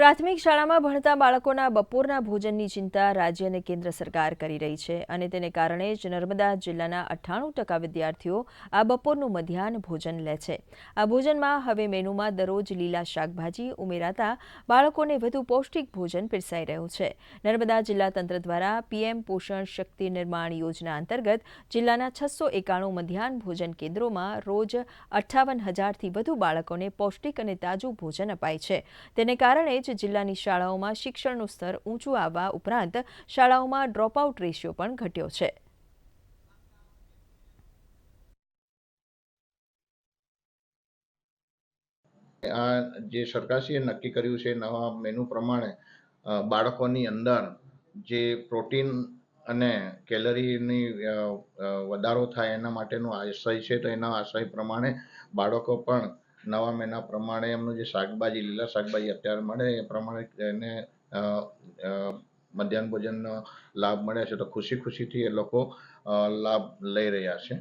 પ્રાથમિક શાળામાં ભણતા બાળકોના બપોરના ભોજનની ચિંતા રાજ્ય અને કેન્દ્ર સરકાર કરી રહી છે અને તેને કારણે જ નર્મદા જિલ્લાના અઠ્ઠાણું ટકા વિદ્યાર્થીઓ આ બપોરનું મધ્યાહન ભોજન લે છે. આ ભોજનમાં હવે મેનુમાં દરરોજ લીલા શાકભાજી ઉમેરાતા બાળકોને વધુ પૌષ્ટિક ભોજન પીરસાઈ રહ્યું છે. નર્મદા જિલ્લા તંત્ર દ્વારા પીએમ પોષણ શક્તિ નિર્માણ યોજના અંતર્ગત જિલ્લાના છસો એકાણું મધ્યાહન ભોજન કેન્દ્રોમાં રોજ અઠ્ઠાવન હજારથી વધુ બાળકોને પૌષ્ટિક અને તાજું ભોજન અપાય છે. તેને કારણે જ જિલ્લાની શાળાઓમાં શિક્ષણનું સ્તર ઊંચું આવવા ઉપરાંત શાળાઓમાં ડ્રોપઆઉટ રેશિયો પણ ઘટ્યો છે. આ જે સરકારશ્રીએ નક્કી કર્યું છે, નવા મેનુ પ્રમાણે બાળકોની અંદર જે પ્રોટીન અને કેલરીની વધારો થાય એના માટેનો આશય છે, તો એના આશય પ્રમાણે બાળકો પણ નવા મહિના પ્રમાણે એમનું જે શાકભાજી, લીલા શાકભાજી અત્યારે મળે એ પ્રમાણે એને મધ્યાહન ભોજનનો લાભ મળે છે. તો ખુશી ખુશીથી એ લોકો લાભ લઈ રહ્યા છે.